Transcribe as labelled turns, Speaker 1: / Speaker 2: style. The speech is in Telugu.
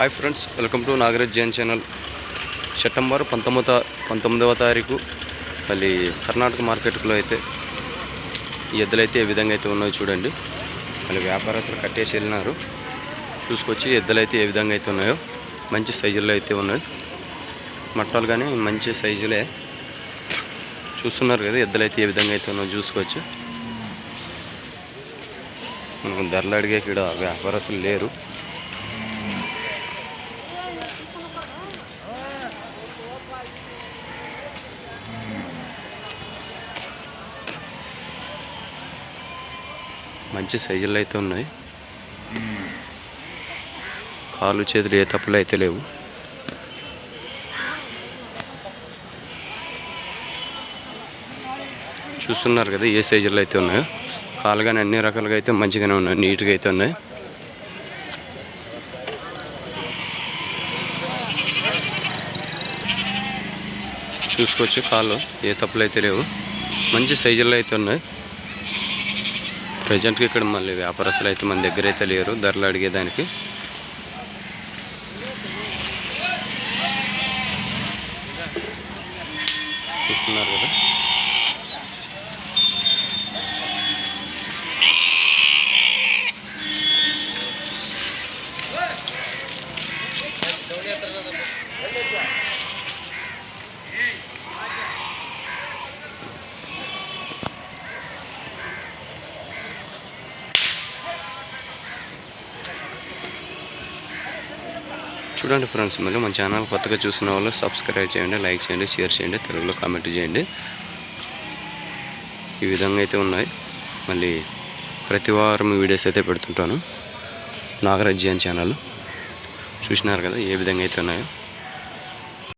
Speaker 1: Hi friends welcome to Nagaraj Jain channel September పంతొమ్మిద పంతొమ్మిదవ తారీఖు మళ్ళీ కర్ణాటక మార్కెట్లో అయితే ఎద్దులు అయితే ఏ విధంగా అయితే ఉన్నాయో చూడండి. మళ్ళీ వ్యాపారస్తులు కట్టేసి వెళ్ళినారు. చూసుకొచ్చి ఎద్దులు అయితే ఏ విధంగా అయితే ఉన్నాయో మంచి సైజుల్లో అయితే ఉన్నాయి. మట్టాలు కానీ మంచి సైజులే. చూస్తున్నారు కదా ఎద్దులు అయితే ఏ విధంగా అయితే ఉన్నాయో చూసుకోవచ్చు ధరలు అడిగే ఇక్కడ వ్యాపారస్తులు లేరు. మంచి సైజులు అయితే ఉన్నాయి. కాళ్ళు చేతులు ఏ తప్పులు అయితే లేవు. చూస్తున్నారు కదా ఏ సైజులు అయితే ఉన్నాయో. కాళ్ళు కానీ అన్ని రకాలుగా అయితే మంచిగానే ఉన్నాయి. నీట్గా అయితే ఉన్నాయి. చూసుకోవచ్చు కాళ్ళు ఏ తప్పులు అయితే లేవు. మంచి సైజుల్లో అయితే ఉన్నాయి. ప్రజెంట్గా ఇక్కడ మళ్ళీ వ్యాపారస్తులు అయితే మన దగ్గర అయితే లేరు. ధరలు అడిగేదానికి. చూస్తున్నారు కదా. చూడండి ఫ్రెండ్స్ మళ్ళీ మన ఛానల్ కొత్తగా చూసిన వాళ్ళు సబ్స్క్రైబ్ చేయండి లైక్ చేయండి షేర్ చేయండి తెలుగులో కామెంట్ చేయండి. ఈ విధంగా అయితే ఉన్నాయి. మళ్ళీ ప్రతి వారం వీడియోస్ అయితే పెడుతుంటాను. నాగరాజ్ ఛానల్ చూసినారు కదా ఏ విధంగా అయితే ఉన్నాయో.